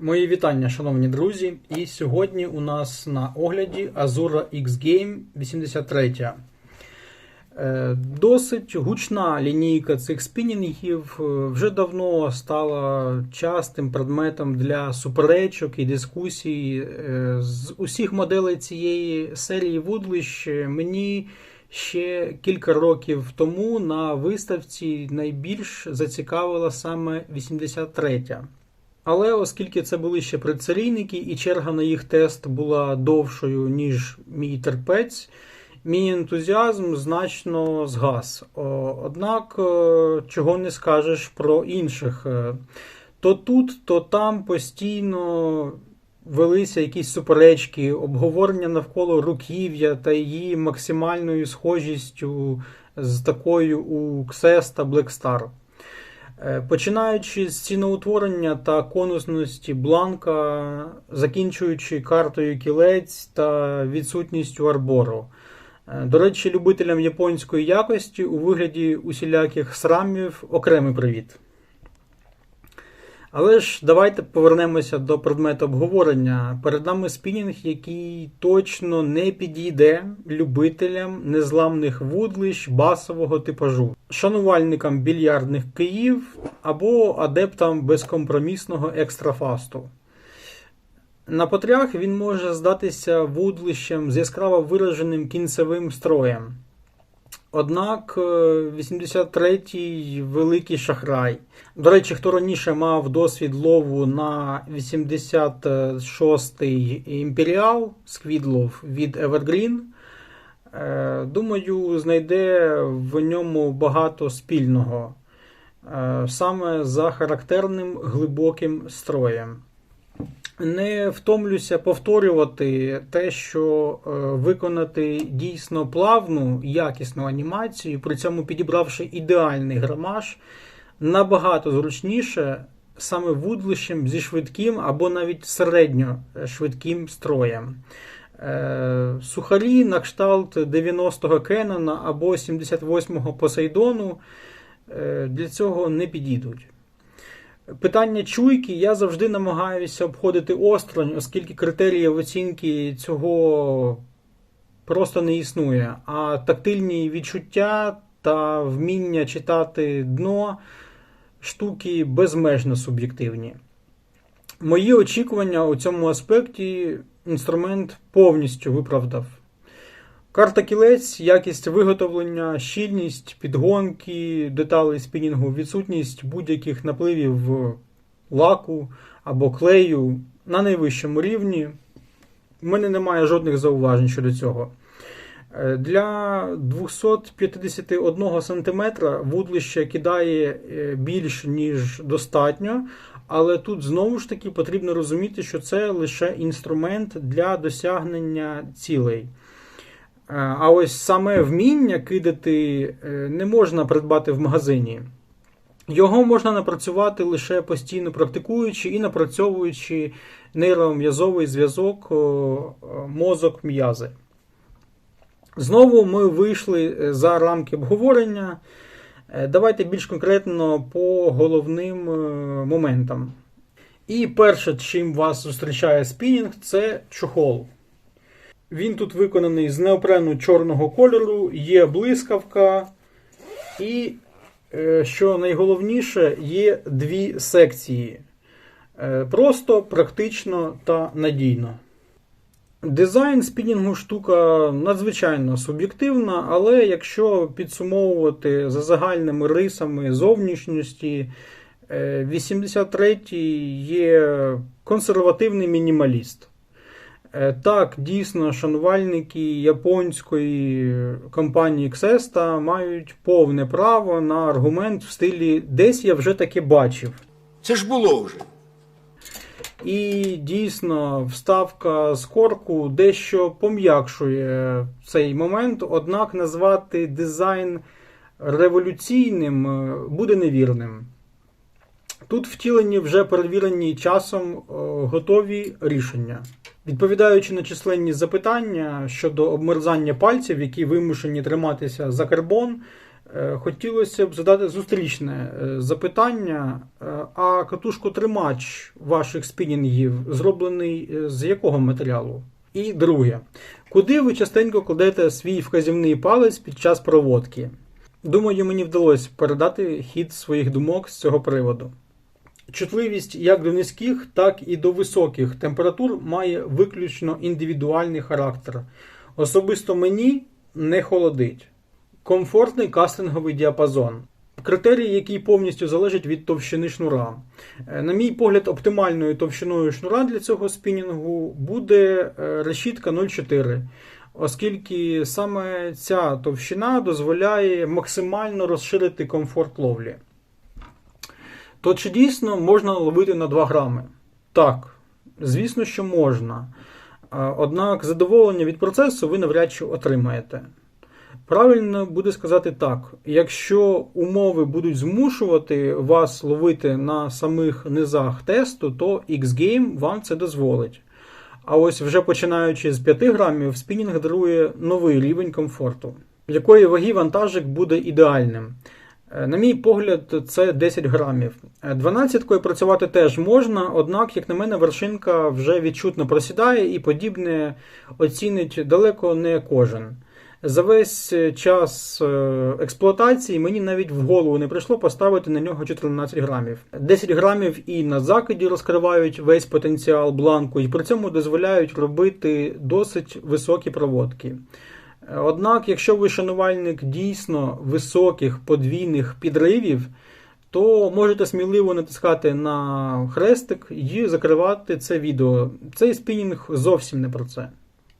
Мої вітання, шановні друзі. І сьогодні у нас на огляді Azura X Game 83. Е, Досить гучна лінійка цих спінінгів е, вже давно стала частим предметом для суперечок і дискусій. Е, З усіх моделей цієї серії вудлищ мені ще кілька років тому на виставці найбільш зацікавила саме 83. Але оскільки це були ще предсерійники, і черга на їх тест була довшою, ніж мій терпець, мій ентузіазм значно згас. Однак, е, чого не скажеш про інших. Е, То тут, то там постійно велися якісь суперечки, обговорення навколо руків'я та її максимальною схожістю з такою у XS та Blackstar. Е, Починаючи з ціноутворення та конусності бланка, закінчуючи картою кілець та відсутністю арбору. Е, До речі, любителям японської якості у вигляді усіляких срамів окремий привіт. Але ж давайте повернемося до предмету обговорення. Перед нами спінінг, який точно не підійде любителям незламних вудлищ басового типажу, шанувальникам більярдних київ або адептам безкомпромісного екстрафасту. На потрях він може здатися вудлищем з яскраво вираженим кінцевим строєм. Однак е, 83-й великий шахрай. До речі, хто раніше мав досвід лову на 86-й імперіал Сквідлов від Evergreen, е, думаю, знайде в ньому багато спільного, е, саме за характерним глибоким строєм. Не втомлюся повторювати те, що е, виконати дійсно плавну, якісну анімацію, при цьому підібравши ідеальний грамаж, набагато зручніше саме вудлищем зі швидким або навіть середньо швидким строєм. Е, Сухарі на кшталт 90-го Кенона або 78-го Посейдону е, для цього не підійдуть. Питання чуйки я завжди намагаюся обходити осторонь, оскільки критеріїв оцінки цього просто не існує. А тактильні відчуття та вміння читати дно штуки безмежно суб'єктивні. Мої очікування у цьому аспекті інструмент повністю виправдав. Карта кілець, якість виготовлення, щільність, підгонки, деталей спінінгу, відсутність будь-яких напливів лаку або клею на найвищому рівні. У мене немає жодних зауважень щодо цього. Е, Для 251 см вудлище кидає е, більш ніж достатньо, але тут знову ж таки потрібно розуміти, що це лише інструмент для досягнення цілей. Е, А ось саме вміння кидати е, не можна придбати в магазині. Його можна напрацювати лише постійно практикуючи і напрацьовуючи нейром'язовий зв'язок о, мозок-м'язи. Знову ми вийшли е, за рамки обговорення. Давайте більш конкретно по головним моментам. І перше, чим вас зустрічає спінінг, це чохол. Він тут виконаний з неопрену чорного кольору, є блискавка, і, е, що найголовніше, є дві секції. Е, Просто, практично та надійно. Дизайн спінінгу штука надзвичайно суб'єктивна, але якщо підсумовувати за загальними рисами зовнішньості, е, 83-й є консервативний мінімаліст. Е, Так, дійсно, шанувальники японської компанії Xesta мають повне право на аргумент в стилі десь я вже таке бачив. Це ж було вже. І дійсно, вставка з корку дещо пом'якшує цей момент, однак назвати дизайн революційним буде невірним. Тут втілені вже перевірені часом е, готові рішення. Відповідаючи на численні запитання щодо обмерзання пальців, які вимушені триматися за карбон, Е, Хотілося б задати зустрічне е, запитання. Е, А катушкотримач ваших спінінгів зроблений з якого матеріалу? І друге, куди ви частенько кладете свій вказівний палець під час проводки? Думаю, мені вдалося передати хід своїх думок з цього приводу. Чутливість як до низьких, так і до високих температур має виключно індивідуальний характер. Особисто мені не холодить. Комфортний кастинговий діапазон. Критерій, який повністю залежить від товщини шнура. Е, На мій погляд, оптимальною товщиною шнура для цього спінінгу буде е, решітка 0,4, оскільки саме ця товщина дозволяє максимально розширити комфорт ловлі. То чи дійсно можна ловити на 2 грами? Так, звісно, що можна. Однак задоволення від процесу ви навряд чи отримаєте. Правильно буде сказати так: якщо умови будуть змушувати вас ловити на самих низах тесту, то X-Game вам це дозволить. А ось вже починаючи з 5 грамів, спінінг дарує новий рівень комфорту, якої ваги вантажик буде ідеальним. Е, На мій погляд, це 10 грамів. 12-кою працювати теж можна, однак, як на мене, вершинка вже відчутно просідає і подібне оцінить далеко не кожен. За весь час е, експлуатації мені навіть в голову не прийшло поставити на нього 14 грамів. 10 грамів і на закиді розкривають весь потенціал бланку, і при цьому дозволяють робити досить високі проводки. Однак, якщо ви шанувальник дійсно високих подвійних підривів, то можете сміливо натискати на хрестик і закривати це відео. Цей спінінг зовсім не про це.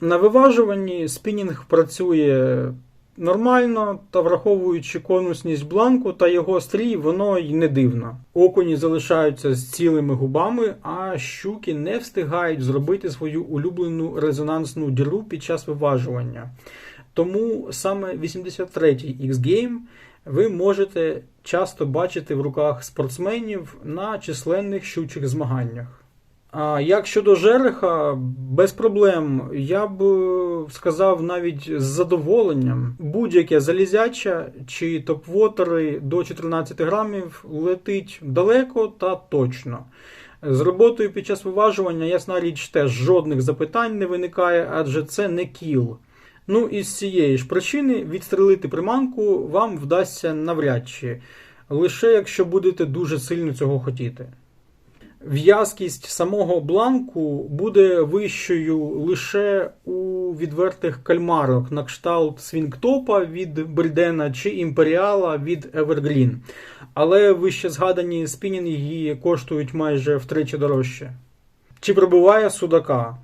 На виважуванні спінінг працює нормально та враховуючи конусність бланку та його стрій, воно й не дивно. Окуні залишаються з цілими губами, а щуки не встигають зробити свою улюблену резонансну діру під час виважування. Тому саме 83-й X-Game ви можете часто бачити в руках спортсменів на численних щучих змаганнях. А як щодо жереха, без проблем, я б е, сказав навіть з задоволенням, будь-яке залізяча чи топвотери до 14 грамів летить далеко та точно. З роботою під час виважування, ясна річ, теж жодних запитань не виникає, адже це не кіл. Ну і з цієї ж причини відстрелити приманку вам вдасться навряд чи, лише якщо будете дуже сильно цього хотіти. В'язкість самого бланку буде вищою лише у відвертих кальмарок на кшталт свінгтопа від Брідена чи імперіала від Evergreen. Але вище згадані спінінги коштують майже втричі дорожче. Чи пробиває судака?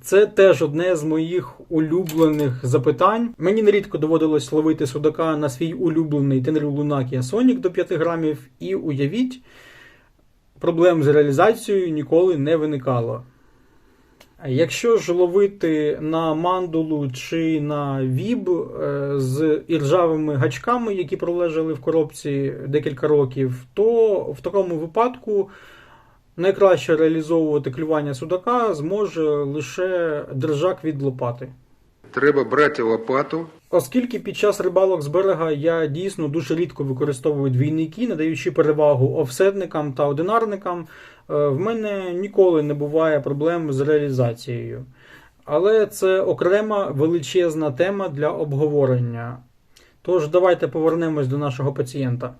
Це теж одне з моїх улюблених запитань. Мені нерідко доводилось ловити судака на свій улюблений Tenryu Lunakia Sonic до 5 грамів, і уявіть, проблем з реалізацією ніколи не виникало. Якщо ж ловити на мандулу чи на віб е, з іржавими гачками, які пролежали в коробці декілька років, то в такому випадку найкраще реалізовувати клювання судака зможе лише держак від лопати. Треба брати лопату, Оскільки під час рибалок з берега я дійсно дуже рідко використовую двійники, надаючи перевагу офсетникам та одинарникам, е, в мене ніколи не буває проблем з реалізацією. Але це окрема величезна тема для обговорення. Тож давайте повернемось до нашого пацієнта.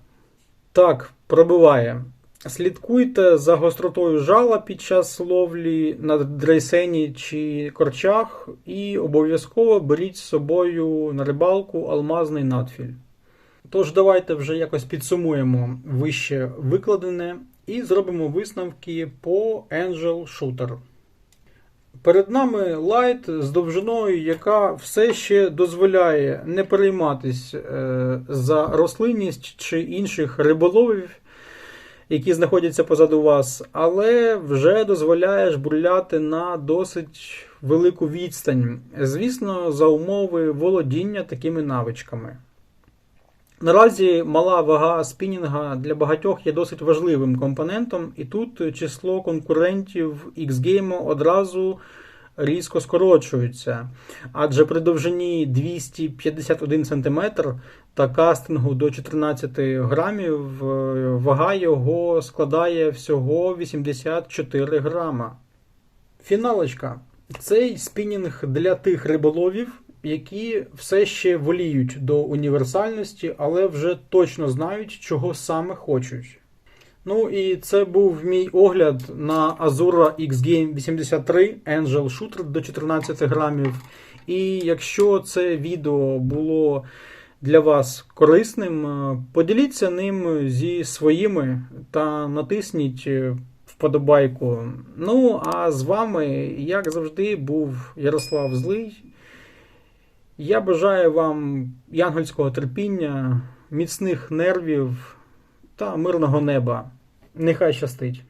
Так, пробиває. Слідкуйте за гостротою жала під час ловлі на дрейсені чи корчах, і обов'язково беріть з собою на рибалку алмазний надфіль. Тож давайте вже якось підсумуємо вище викладене і зробимо висновки по Angel Shooter. Перед нами лайт з довжиною, яка все ще дозволяє не перейматись е, за рослинність чи інших риболовів, які знаходяться позаду вас, але вже дозволяє жбурляти на досить велику відстань. Звісно, за умови володіння такими навичками. Наразі мала вага спінінга для багатьох є досить важливим компонентом, і тут число конкурентів X-Game одразу різко скорочується. Адже при довжині 251 см та кастингу до 14 грамів. Вага його складає всього 84 грама. Фіналочка. Цей спінінг для тих риболовів, які все ще воліють до універсальності, але вже точно знають, чого саме хочуть. Ну і це був мій огляд на Azura X-Game 83 Angel Shooter до 14 грамів. І якщо це відео було для вас корисним, е, поділіться ним зі своїми та натисніть е, вподобайку. Ну, а з вами, як завжди, був Ярослав Злий. Я бажаю вам янгольського терпіння, міцних нервів та мирного неба. Нехай щастить.